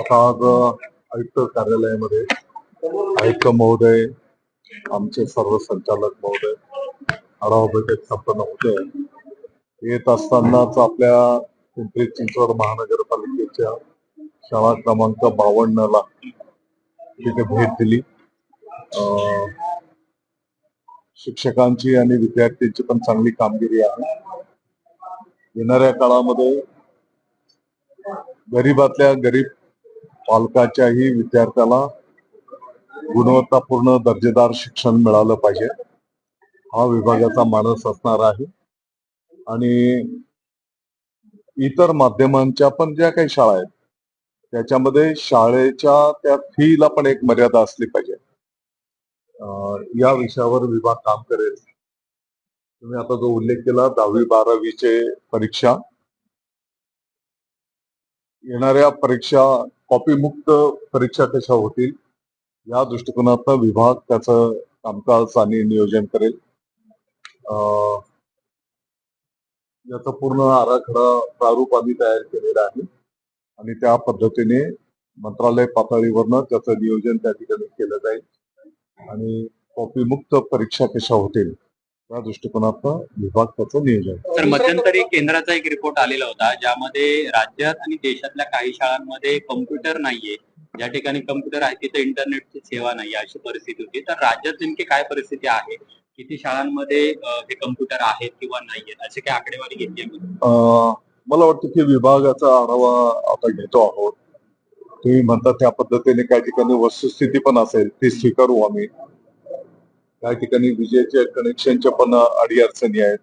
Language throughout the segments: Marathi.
आता आज आयुक्त कार्यालयामध्ये आयुक्त महोदय आमचे सर्व संचालक महोदय आढावा बैठक संपन्न होते येत असतानाच आपल्या पिंपरी चिंचवड महानगरपालिकेच्या शाळा क्रमांक बावन्न ला तिथे भेट दिली. अं, शिक्षकांची आणि विद्यार्थ्यांची पण चांगली कामगिरी आहे. येणाऱ्या काळामध्ये गरीबातल्या गरीब पालकाच्याही विद्यार्थ्याला गुणवत्तापूर्ण दर्जेदार शिक्षण मिळालं पाहिजे. हा विभागाचा मानस असणार आहे. आणि इतर माध्यमांच्या पण ज्या काही शाळा आहेत त्याच्यामध्ये शाळेच्या त्या फीला पण एक मर्यादा असली पाहिजे. या विषयावर विभाग काम करेल. तुम्ही आता जो उल्लेख केला दहावी बारावीचे परीक्षा येणाऱ्या परीक्षा कॉपीमुक्त परीक्षा कशा होतील या दृष्टिकोनातनं विभाग त्याचं कामकाज आणि नियोजन करेल. याचा पूर्ण आराखडा प्रारूप आम्ही तयार केलेला आहे. आणि त्या पद्धतीने मंत्रालय पातळीवरनं त्याचं नियोजन त्या ठिकाणी केलं जाईल. आणि कॉपीमुक्त परीक्षा कशा होतील या दृष्टिकोनातनं विभाग त्याचं नियोजन. तर मध्यंतरी केंद्राचा एक रिपोर्ट आलेला होता ज्यामध्ये राज्यात आणि देशातल्या काही शाळांमध्ये कम्प्युटर नाहीये. ज्या ठिकाणी कम्प्युटर आहे तिथे इंटरनेटची सेवा नाही अशी परिस्थिती होती. तर राज्यात नेमकी काय परिस्थिती आहे? किती शाळांमध्ये हे कम्प्युटर आहेत किंवा नाहीयेत? अशी काय आकडेवारी घेतली मला वाटतं की विभागाचा आढावा आता घेतो आहोत. तुम्ही म्हणता त्या पद्धतीने काही ठिकाणी वस्तुस्थिती पण असेल ती स्वीकारू आम्ही. काही ठिकाणी विजेच्या कनेक्शनच्या पण अडी अडचणी आहेत.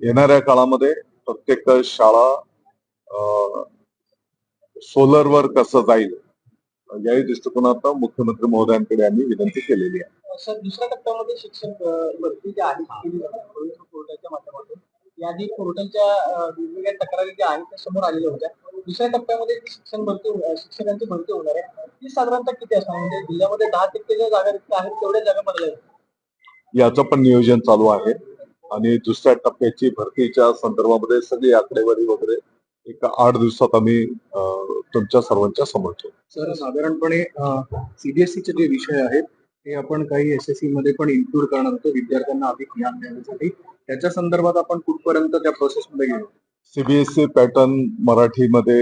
येणाऱ्या काळामध्ये प्रत्येक शाळा सोलरवर कसं जाईल याही दृष्टिकोनातून मुख्यमंत्री महोदयांकडे आम्ही विनंती केलेली आहे. सर दुसऱ्या टप्प्यामध्ये शिक्षण भरती जी आहे पोर्टलच्या माध्यमातून याआधी पोर्टलच्या वेगवेगळ्या तक्रारी ज्या आहेत त्या समोर आलेल्या होत्या. दुसऱ्या टप्प्यामध्ये शिक्षण भरती शिक्षकांची भरती होणार आहे. ती साधारणतः किती असणार. म्हणजे जिल्ह्यामध्ये दहा टक्के ज्या जागा रिक्त आहेत तेवढ्या जागा भरल्या आहेत. याचं पण नियोजन चालू आहे. आणि दुसऱ्या टप्प्याची भरतीच्या संदर्भामध्ये सगळी आकडेवारी वगैरे एक आठ दिवसात आम्ही तुमच्या सर्वांच्या समोर ठेवू. सर साधारणपणे सीबीएसई चे जे विषय आहेत ते आपण काही एस एस सी मध्ये पण इन्क्लूड करणार होतो विद्यार्थ्यांना अधिक ज्ञान देण्यासाठी. त्याच्या संदर्भात आपण कुठपर्यंत त्या प्रोसेसमध्ये गेलो? सीबीएसई पॅटर्न मराठीमध्ये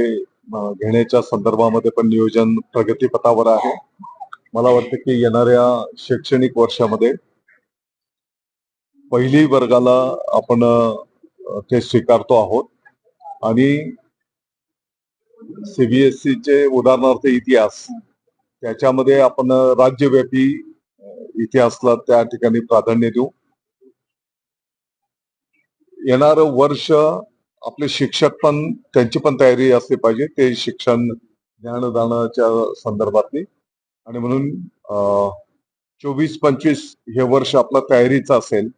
घेण्याच्या संदर्भामध्ये पण नियोजन प्रगतीपथावर आहे. मला वाटतं की येणाऱ्या शैक्षणिक वर्षामध्ये पहिली वर्गाला आपण ते स्वीकारतो आहोत. आणि सीबीएसई चे उदाहरणार्थ इतिहास त्याच्यामध्ये आपण राज्यव्यापी इतिहासला त्या ठिकाणी प्राधान्य देऊ. येणार वर्ष आपले शिक्षक पण त्यांची पण तयारी असली पाहिजे. ते शिक्षण ज्ञानदानाच्या संदर्भातली. आणि म्हणून चोवीस पंचवीस हे वर्ष आपला तयारीचा असेल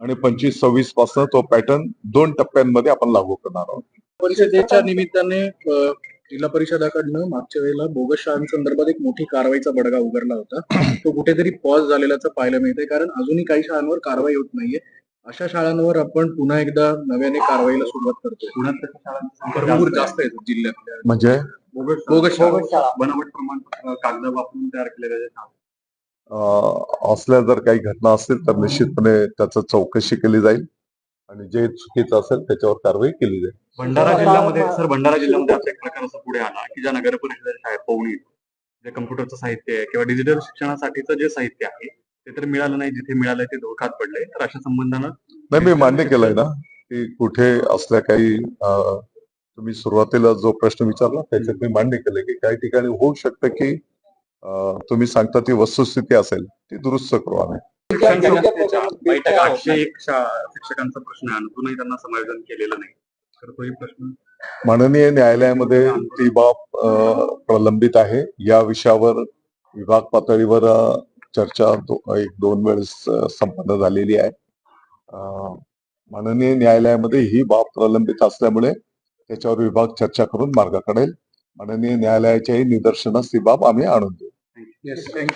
आणि पंचवीस सव्वीसपासून तो पॅटर्न दोन टप्प्यांमध्ये आपण लागू करणार आहोत. परिषदेच्या निमित्ताने जिल्हा परिषदाकडनं मागच्या वेळेला बोगस शाळांसंदर्भात एक मोठी कारवाईचा बडगा उघडला होता. तो कुठेतरी पॉज झालेल्याचं पाहायला मिळतंय. कारण अजूनही काही शाळांवर कारवाई होत नाहीये. अशा शाळांवर आपण पुन्हा एकदा नव्याने कारवाईला सुरुवात करतोय. पुण्यात जास्त आहेत जिल्ह्यातल्या. म्हणजे? बोगस शाळा. बनावट प्रमाणपत्र कागद वापरून तयार केलेल्या शाळा असल्या जर काही घटना असतील तर निश्चितपणे त्याचं चौकशी केली जाईल. आणि जे चुकीचं असेल त्याच्यावर कारवाई केली जाईल. भंडारा जिल्ह्यामध्ये सर भंडारा जिल्ह्यामध्ये असा एक प्रकार असा पुढे आला. की ज्या नगर परिषदेच्या शाळेत पवणी जे कम्प्युटरचं साहित्य आहे किंवा डिजिटल शिक्षणासाठीचं जे साहित्य आहे ते तर मिळालं नाही जिथे मिळालंय ते धोक्यात पडलंय. तर अशा संबंधानं नाही मी मान्य केलंय ना की कुठे असल्या काही तुम्ही सुरुवातीला जो प्रश्न विचारला त्याच्यात मी मान्य केलं की काही ठिकाणी होऊ शकतं की तुम्ही सांगता ती वस्तुस्थिती असेल ती दुरुस्त करू आम्ही. बैठका आठशे एक शिक्षकांचा प्रश्न अजूनही त्यांना समायोजन केलेलं नाही. तर तोही प्रश्न माननीय न्यायालयामध्ये ती बाब प्रलंबित आहे. या विषयावर विभाग पातळीवर चर्चा दो- एक दोन वेळेस संपन्न झालेली आहे. माननीय न्यायालयामध्ये ही बाब प्रलंबित असल्यामुळे त्याच्यावर विभाग चर्चा करून मार्ग काढेल माननीय न्यायालयाच्याही निदर्शनास ती बाब आम्ही आणून देऊ.